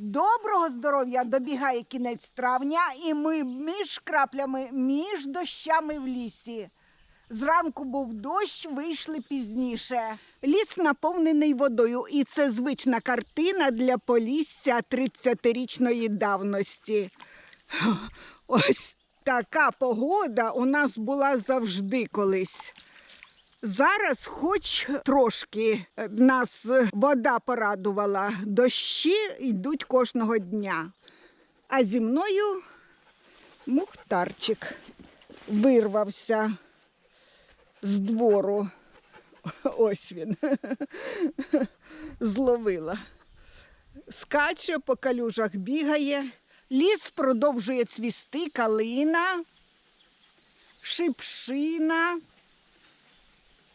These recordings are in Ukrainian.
Доброго здоров'я добігає кінець травня, і ми між краплями, між дощами в лісі. Зранку був дощ, вийшли пізніше. Ліс наповнений водою, і це звична картина для полісся 30-річної давності. Ось така погода у нас була завжди колись. Зараз, хоч трошки е, нас е, вода порадувала, дощі йдуть кожного дня. А зі мною мухтарчик вирвався з двору. Ось він. Зловила. Скаче по калюжах бігає, ліс продовжує цвісти, калина, шипшина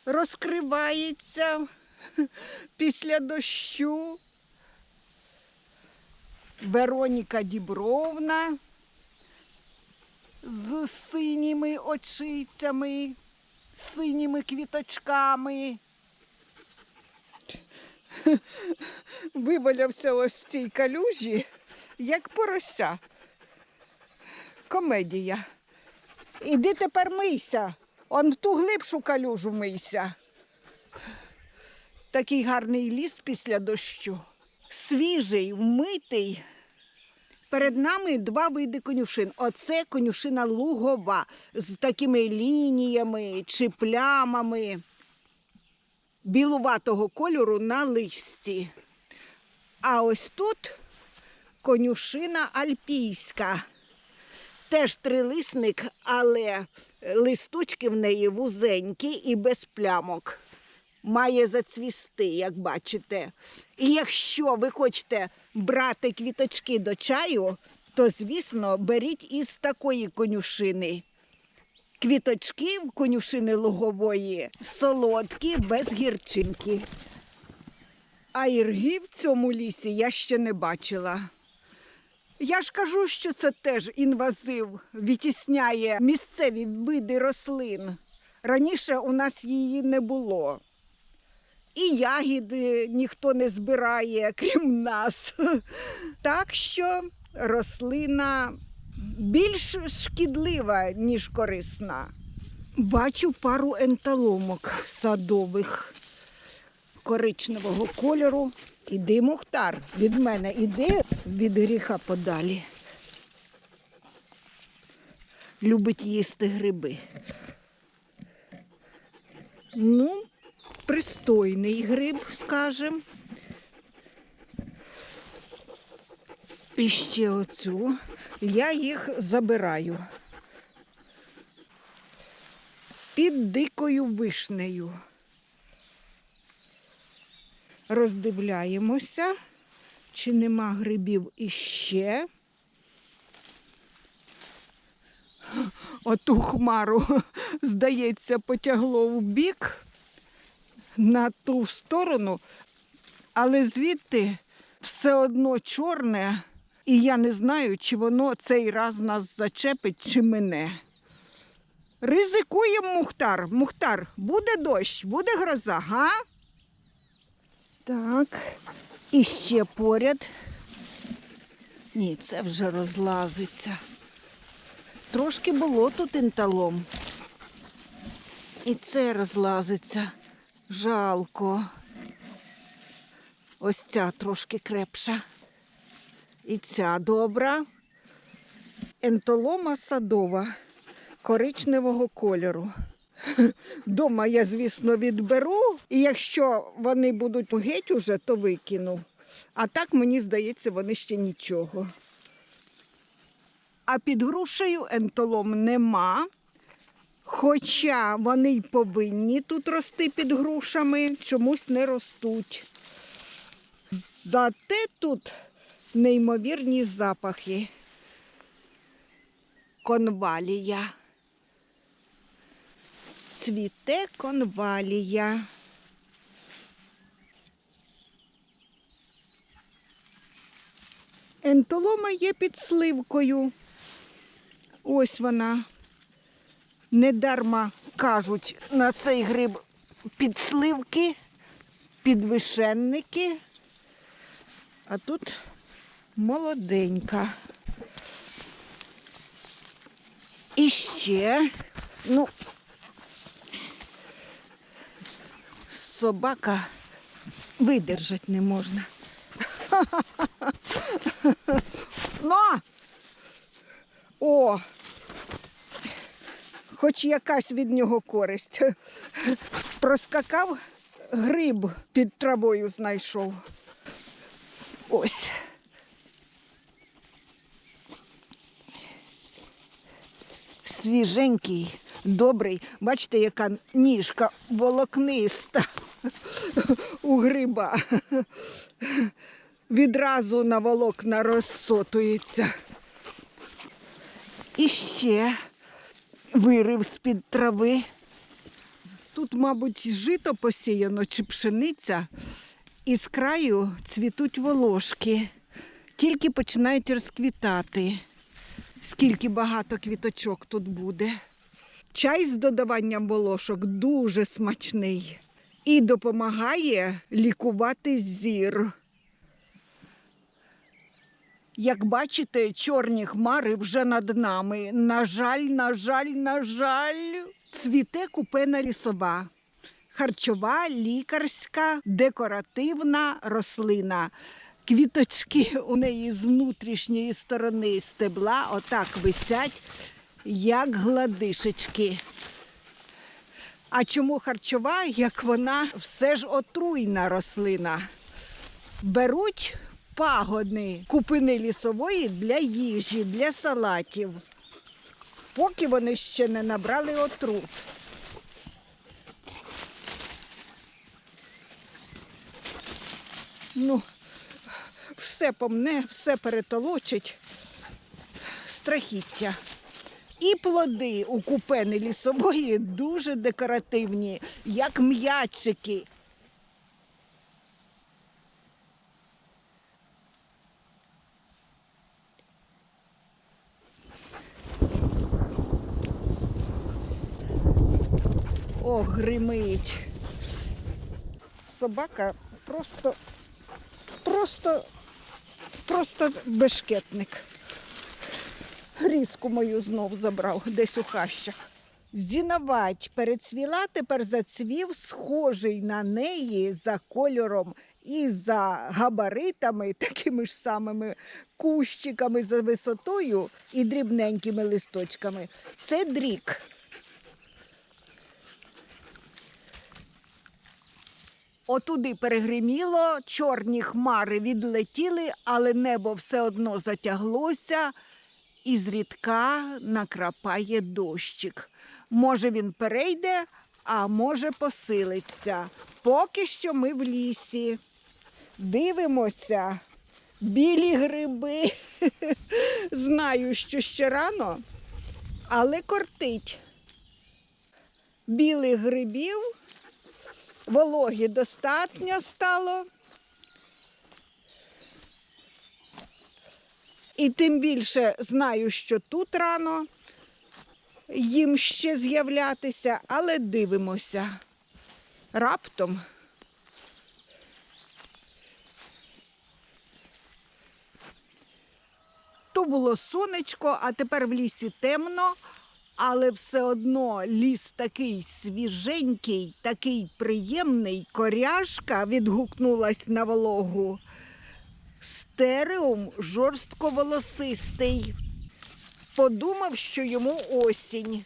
розкривається після дощу. Вероніка Дібровна з синіми очицями, синіми квіточками. Вивалявся ось в цій калюжі, як порося. Комедія. Іди тепер мийся. Он ту глибшу калюжу мийся. Такий гарний ліс після дощу. Свіжий, вмитий. Перед нами два види конюшин. Оце конюшина лугова з такими лініями чи плямами білуватого кольору на листі. А ось тут конюшина альпійська. Теж трилисник, але листочки в неї вузенькі і без плямок. Має зацвісти, як бачите. І якщо ви хочете брати квіточки до чаю, то, звісно, беріть із такої конюшини. Квіточки в конюшини лугової солодкі, без гірчинки. А ірги в цьому лісі я ще не бачила. Я ж кажу, що це теж інвазив, відтісняє місцеві види рослин. Раніше у нас її не було. І ягіди ніхто не збирає, крім нас. Так що рослина більш шкідлива, ніж корисна. Бачу пару енталомок садових коричневого кольору. Іди, Мухтар, від мене іди від гріха подалі. Любить їсти гриби. Ну, пристойний гриб, скажем. І ще оцю. Я їх забираю. Під дикою вишнею. Роздивляємося, чи нема грибів іще. Оту хмару, здається, потягло в бік на ту сторону, але звідти все одно чорне, і я не знаю, чи воно цей раз нас зачепить, чи мене. Ризикуємо, Мухтар. Мухтар, буде дощ, буде гроза, га? Так. І ще поряд. Ні, це вже розлазиться. Трошки було тут інталом. І це розлазиться. Жалко. Ось ця трошки крепша. І ця добра. Ентолома садова коричневого кольору. Дома я, звісно, відберу, і якщо вони будуть геть уже, то викину. А так, мені здається, вони ще нічого. А під грушею ентолом нема. Хоча вони й повинні тут рости під грушами, чомусь не ростуть. Зате тут неймовірні запахи. Конвалія. Цвіте конвалія. Ентолома є під сливкою. Ось вона. Недарма кажуть на цей гриб підсливки, підвишенники. А тут Молоденька. І ще, ну, собака видержать не можна. На! О! Хоч якась від нього користь. Проскакав, гриб під травою знайшов. Ось. Свіженький, добрий. Бачите, яка ніжка волокниста у гриба. Відразу на волокна розсотується. І ще вирив з-під трави. Тут, мабуть, жито посіяно чи пшениця, і з краю цвітуть волошки, тільки починають розквітати. Скільки багато квіточок тут буде. Чай з додаванням волошок дуже смачний і допомагає лікувати зір. Як бачите, чорні хмари вже над нами. На жаль, на жаль, на жаль, цвіте купена лісова. Харчова, лікарська, декоративна рослина. Квіточки у неї з внутрішньої сторони стебла отак висять, як гладишечки. А чому харчова, як вона все ж отруйна рослина? беруть пагони купини лісової для їжі, для салатів, поки вони ще не набрали отрут. Ну, все помне, все перетолочить. Страхіття. І плоди у купени лісової дуже декоративні, як м'ячики. О, гримить. Собака просто, просто, просто бешкетник. Грізку мою знов забрав десь у хащах. Зінавать перецвіла, тепер зацвів, схожий на неї за кольором і за габаритами, такими ж самими кущиками за висотою і дрібненькими листочками. Це дрік. Отуди перегриміло, чорні хмари відлетіли, але небо все одно затяглося і зрідка накрапає дощик. Може, він перейде, а може посилиться. Поки що ми в лісі. Дивимося. Білі гриби. Знаю, що ще рано, але кортить. Білих грибів Вологі достатньо стало. І тим більше знаю, що тут рано їм ще з'являтися, але дивимося. Раптом. То було сонечко, а тепер в лісі темно, але все одно ліс такий свіженький, такий приємний. Коряшка відгукнулась на вологу. Стереум жорстко волосистий. Подумав, що йому осінь.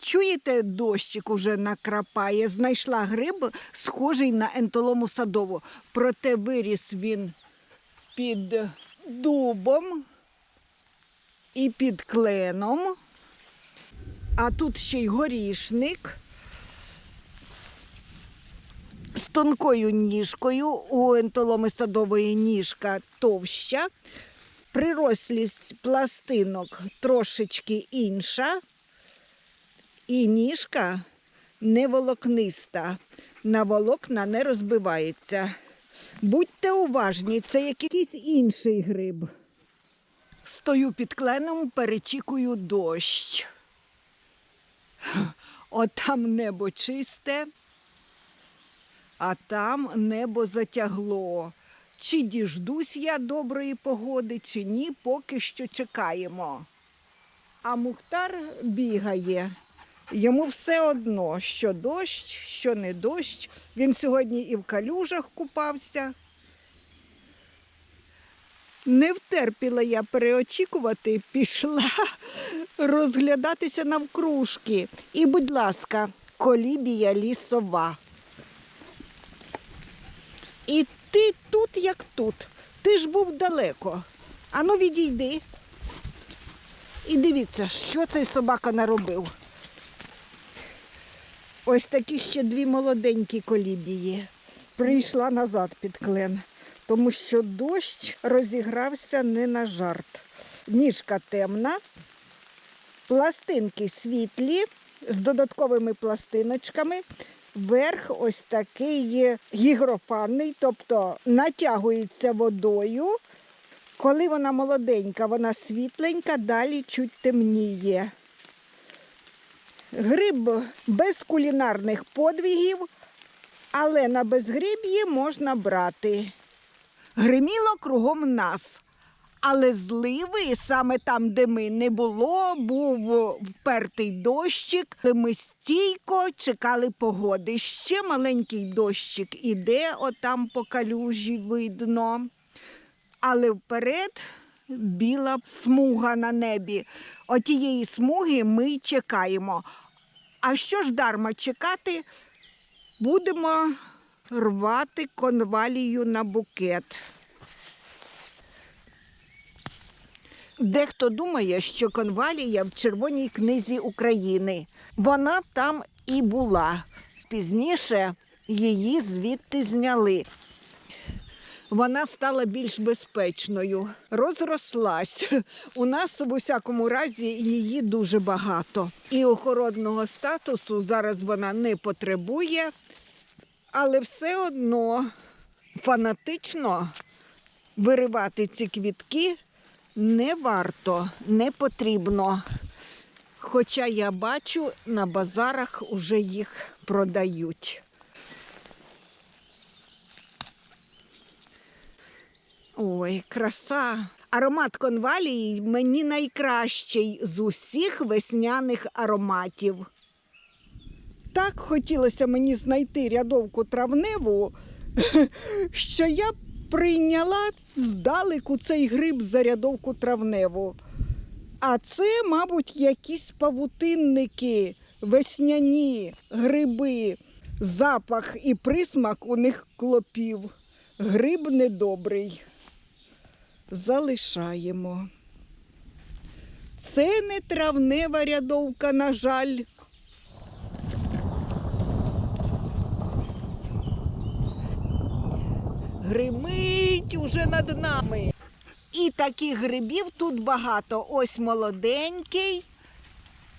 Чуєте, дощик уже накрапає. Знайшла гриб, схожий на ентолому садову. Проте виріс він під дубом і під кленом. А тут ще й горішник з тонкою ніжкою. У ентоломи садової ніжка товща. Прирослість пластинок трошечки інша. І ніжка не волокниста. На волокна не розбивається. Будьте уважні, це якийсь інший гриб. Стою під кленом, перечікую дощ. От там небо чисте, а там небо затягло. Чи діждусь я доброї погоди, чи ні, поки що чекаємо. А Мухтар бігає. Йому все одно, що дощ, що не дощ. Він сьогодні і в калюжах купався. Не втерпіла я переочікувати, пішла розглядатися навкружки. І, будь ласка, колібія лісова. І ти тут, як тут. Ти ж був далеко. Ану, відійди. І дивіться, що цей собака наробив. Ось такі ще дві молоденькі колібії. Прийшла назад під клен, тому що дощ розігрався не на жарт. Ніжка темна, пластинки світлі з додатковими пластиночками. Верх ось такий гігропанний, тобто натягується водою. Коли вона молоденька, вона світленька, далі чуть темніє. Гриб без кулінарних подвигів, але на безгриб'ї можна брати. Гриміло кругом нас. Але зливи саме там, де ми не було, був впертий дощик. Ми стійко чекали погоди. Ще маленький дощик іде, отам по калюжі видно. Але вперед біла смуга на небі. Отієї смуги ми чекаємо. А що ж дарма чекати? Будемо рвати конвалію на букет. Дехто думає, що конвалія в Червоній книзі України. Вона там і була. Пізніше її звідти зняли. Вона стала більш безпечною, розрослась. У нас в усякому разі її дуже багато. І охоронного статусу зараз вона не потребує, але все одно фанатично виривати ці квітки не варто, не потрібно. Хоча я бачу, на базарах уже їх продають. Ой, краса. Аромат конвалії мені найкращий з усіх весняних ароматів. Так хотілося мені знайти рядовку травневу, що я прийняла здалеку цей гриб за рядовку травневу. А це, мабуть, якісь павутинники, весняні гриби, запах і присмак у них клопів. Гриб недобрий. Залишаємо. Це не травнева рядовка, на жаль. Гримить уже над нами. І таких грибів тут багато. Ось молоденький,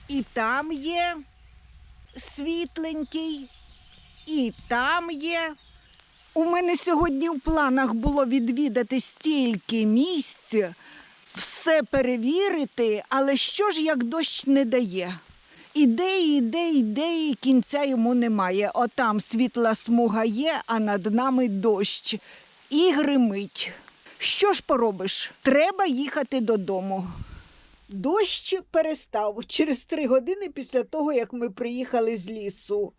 і там є світленький, і там є. У мене сьогодні в планах було відвідати стільки місць, все перевірити, але що ж як дощ не дає? Іде, іде, іде, і кінця йому немає. Отам світла смуга є, а над нами дощ. І гримить. Що ж поробиш? Треба їхати додому. Дощ перестав через три години після того, як ми приїхали з лісу.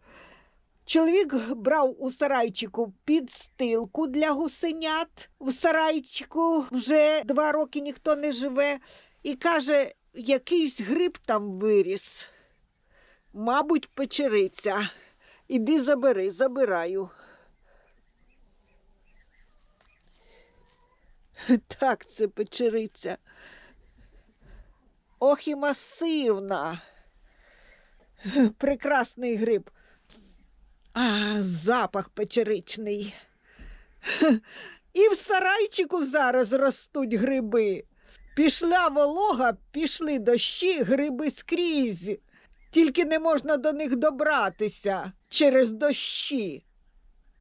Чоловік брав у сарайчику підстилку для гусенят. В сарайчику вже два роки ніхто не живе, і каже, якийсь гриб там виріс. Мабуть, печериця. Іди забери, забираю. Так, це печериця. Ох і масивна. Прекрасний гриб. А, запах печеричний. І в сарайчику зараз ростуть гриби. Пішла волога, пішли дощі, гриби скрізь. Тільки не можна до них добратися через дощі.